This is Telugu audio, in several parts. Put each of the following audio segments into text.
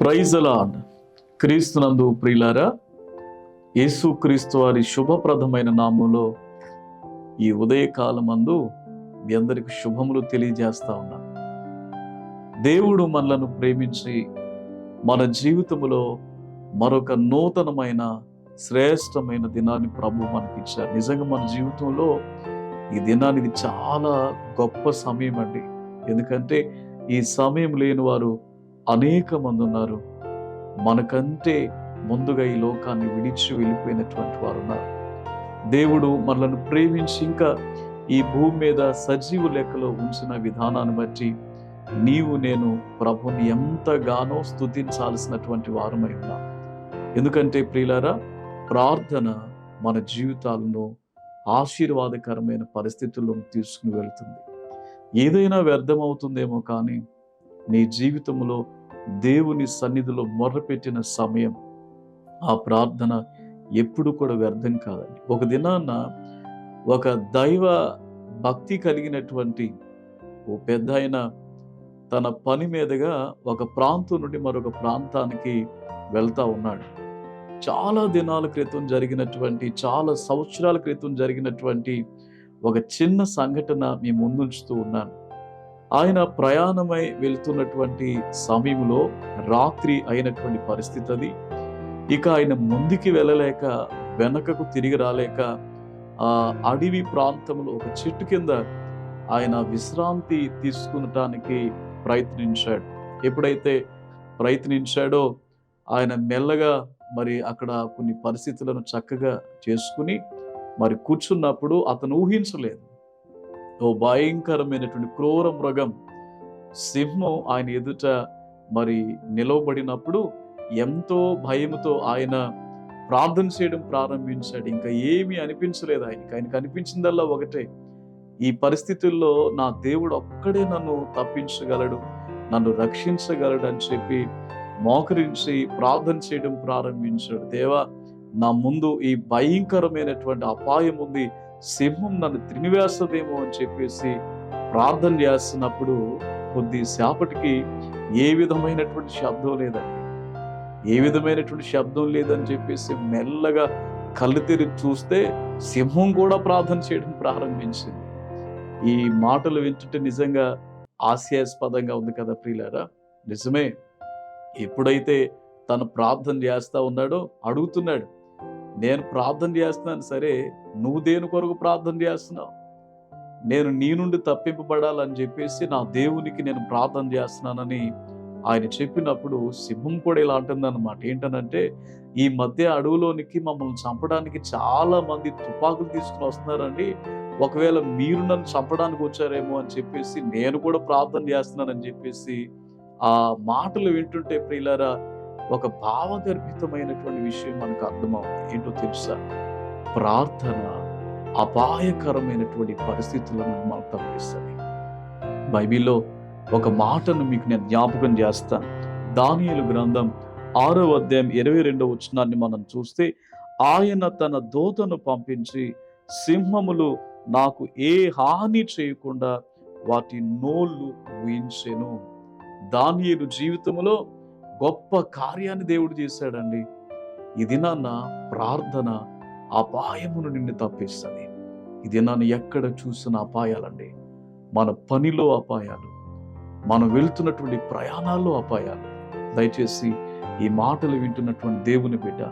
ప్రైజలాడ్ క్రీస్తునందు ప్రియులారా యేసు క్రీస్తు వారి శుభప్రదమైన నామంలో ఈ ఉదయకాలమందు మీ అందరికి శుభములు తెలియజేస్తా ఉన్నాను దేవుడు మనలను ప్రేమించి మన జీవితంలో మరొక నూతనమైన శ్రేష్టమైన దినాన్ని ప్రభు మనకిచ్చారు. నిజంగా మన జీవితంలో ఈ దినాన్ని ఇది చాలా గొప్ప సమయం అండి ఎందుకంటే ఈ సమయం లేని వారు అనేక మంది ఉన్నారు. మనకంటే ముందుగా ఈ లోకాన్ని విడిచి వెళ్ళిపోయినటువంటి వారు ఉన్నారు. దేవుడు మనలను ప్రేమించి ఇంకా ఈ భూమి మీద సజీవు లెక్కలో ఉంచిన విధానాన్ని బట్టి నీవు నేను ప్రభుని ఎంతగానో స్థుతించాల్సినటువంటి వారమై ఉన్నా. ఎందుకంటే ప్రియులారా ప్రార్థన మన జీవితాలను ఆశీర్వాదకరమైన పరిస్థితుల్లో తీసుకుని వెళ్తుంది. ఏదైనా వ్యర్థమవుతుందేమో కానీ నీ జీవితంలో దేవుని సన్నిధిలో మొర్రపెట్టిన సమయం ఆ ప్రార్థన ఎప్పుడు కూడా వ్యర్థం కాదండి. ఒక దినాన్న ఒక దైవ భక్తి కలిగినటువంటి ఓ పెద్ద ఆయన తన పని మీదుగా ఒక ప్రాంతం నుండి మరొక ప్రాంతానికి వెళ్తా ఉన్నాడు. చాలా దినాల క్రితం జరిగినటువంటి చాలా సంవత్సరాల క్రితం జరిగినటువంటి ఒక చిన్న సంఘటన మీ ముందుంచుతూ ఉన్నాను. ఆయన ప్రయాణమై వెళ్తున్నటువంటి సమయంలో రాత్రి అయినటువంటి పరిస్థితి అది ఇక ఆయన ముందుకి వెళ్ళలేక వెనకకు తిరిగి రాలేక ఆ అడవి ప్రాంతంలో ఒక చెట్టు కింద ఆయన విశ్రాంతి తీసుకునటానికి ప్రయత్నించాడు. ఎప్పుడైతే ప్రయత్నించాడో ఆయన మెల్లగా మరి అక్కడ కొన్ని పరిస్థితులను చక్కగా చేసుకుని మరి కూర్చున్నప్పుడు అతను ఊహించలేదు. ఓ భయంకరమైనటువంటి క్రూర మృగం సింహం ఆయన ఎదుట మరి నిలవబడినప్పుడు ఎంతో భయముతో ఆయన ప్రార్థన చేయడం ప్రారంభించాడు. ఇంకా ఏమీ అనిపించలేదు ఆయనకి. ఆయనకు అనిపించిందల్లా ఒకటే. ఈ పరిస్థితుల్లో నా దేవుడు ఒక్కడే నన్ను తప్పించగలడు నన్ను రక్షించగలడు అని చెప్పి మోకరించి ప్రార్థన చేయడం ప్రారంభించాడు. దేవా నా ముందు ఈ భయంకరమైనటువంటి అపాయం ఉంది. సింహం నన్ను తినివేస్తుందేమో అని చెప్పేసి ప్రార్థన చేస్తున్నప్పుడు కొద్ది సేపటికి ఏ విధమైనటువంటి శబ్దం లేదండి. ఏ విధమైనటువంటి శబ్దం లేదని చెప్పేసి మెల్లగా కళ్ళు తెరిచి చూస్తే సింహం కూడా ప్రార్థన చేయడం ప్రారంభించింది. ఈ మాటలు వింటుంటే నిజంగా హాస్యాస్పదంగా ఉంది కదా ప్రియులారా? నిజమే. ఎప్పుడైతే తను ప్రార్థన చేస్తా ఉన్నాడో అడుగుతున్నాడు నేను ప్రార్థన చేస్తున్నాను సరే నువ్వు దేని కొరకు ప్రార్థన చేస్తున్నావు? నేను నీ నుండి తప్పింపబడాలని చెప్పేసి నా దేవునికి నేను ప్రార్థన చేస్తున్నానని ఆయన చెప్పినప్పుడు సింహం కూడా ఇలా అంటుందన్నమాట. ఏంటనంటే ఈ మధ్య అడవులోనికి మమ్మల్ని చంపడానికి చాలా మంది తుపాకులు తీసుకుని వస్తున్నారండి. ఒకవేళ మీరు నన్ను చంపడానికి వచ్చారేమో అని చెప్పేసి నేను కూడా ప్రార్థన చేస్తున్నానని చెప్పేసి ఆ మాటలు వింటుంటే ప్రియులారా ఒక భావగర్భితమైనటువంటి విషయం మనకు అర్థమవుతుంది. ఏంటో తెలుసా? ప్రార్థన అపాయకరమైనటువంటి పరిస్థితులను మనకు తప్పిస్తుంది బైబిల్లో ఒక మాటను మీకు నేను జ్ఞాపకం చేస్తాను. దానియలు గ్రంథం ఆరో అధ్యాయం ఇరవై రెండవ వచనాన్ని మనం చూస్తే ఆయన తన దూతను పంపించి సింహములు నాకు ఏ హాని చేయకుండా వాటి నోళ్ళు ఊహించెను. దానియలు జీవితంలో గొప్ప కార్యాన్ని దేవుడు చేశాడండి. ఇది నాన్న ప్రార్థన అపాయమును నిన్ను తప్పిస్తుంది ఇది నన్ను ఎక్కడ చూసిన అపాయాలండి. మన పనిలో అపాయాలు మనం వెళ్తున్నటువంటి ప్రయాణాల్లో అపాయాలు. దయచేసి ఈ మాటలు వింటున్నటువంటి దేవుని బిడ్డ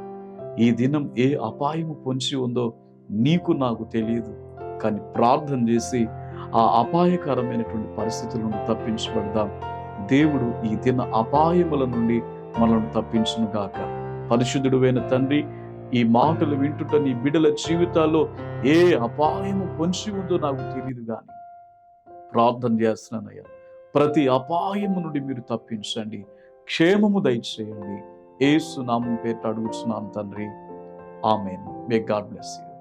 ఈ దినం ఏ అపాయము పొంచి ఉందో నీకు నాకు తెలియదు. కానీ ప్రార్థన చేసి ఆ అపాయకరమైనటువంటి పరిస్థితులను తప్పించబడదాం దేవుడు ఈ దిన అపాయముల నుండి మనల్ని తప్పించును గాక. పరిశుద్ధుడువైన తండ్రి ఈ మాటలు వింటుంట నీ బిడ్డల జీవితాల్లో ఏ అపాయము పొంచి ఉందో నాకు తెలియదు కానీ ప్రార్థన చేస్తున్నానయ్యా. ప్రతి అపాయము నుండి మీరు తప్పించండి. క్షేమము దయచేయండి. ఏసు నామం పేరు అడుగుతున్నాను తండ్రి. Amen. May God bless you